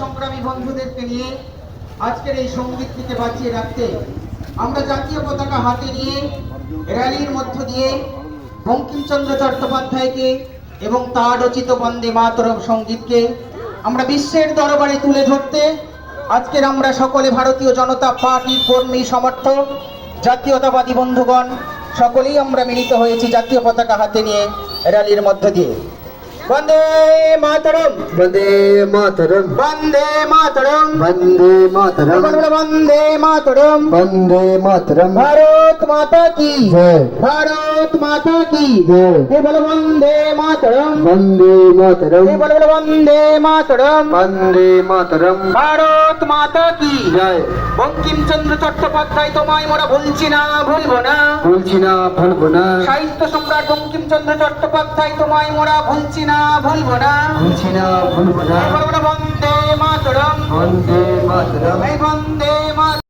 সংগ্রামী বন্ধুদেরকে নিয়ে আজকের এই সঙ্গীতটিকে বাঁচিয়ে রাখতে আমরা জাতীয় পতাকা হাতে নিয়ে র্যালির মধ্য দিয়ে বঙ্কিমচন্দ্র চট্টোপাধ্যায়কে এবং তার রচিত বন্দে মাতরম সঙ্গীতকে আমরা বিশ্বের দরবারে তুলে ধরতে আজকের আমরা সকলে ভারতীয় জনতা পার্টির কর্মী সমর্থক, জাতীয়তাবাদী বন্ধুগণ, সকলেই আমরা মিলিত হয়েছি জাতীয় পতাকা হাতে নিয়ে র্যালির মধ্য দিয়ে। বন্দে মাতরম वन्दे मातरम् বন্দে মাতরম वन्दे मातरम् বলো বন্দে মাতরম वन्दे मातरम् ভারত মাতা কি जय ভারত মাতা কি जय এ বলো বন্দে মাতরম वन्दे मातरम् এ বলো বলো বন্দে মাতরম वन्दे मातरम् ভারত মাতা কি जय বঙ্কিমচন্দ্র চট্টোপাধ্যায় তোমায় মোরা ভুলছি না ভুলবো না ভুলছি না ভুলবো না। সাহিত্য সম্রাট বঙ্কিমচন্দ্র চট্টোপাধ্যায় তোমায় মোরা ভুলছি না ভুলবো না। ভুলছি না ভুলবো না। বন্দে মাতরম। বন্দে মাতরম। বন্দে মাতরম।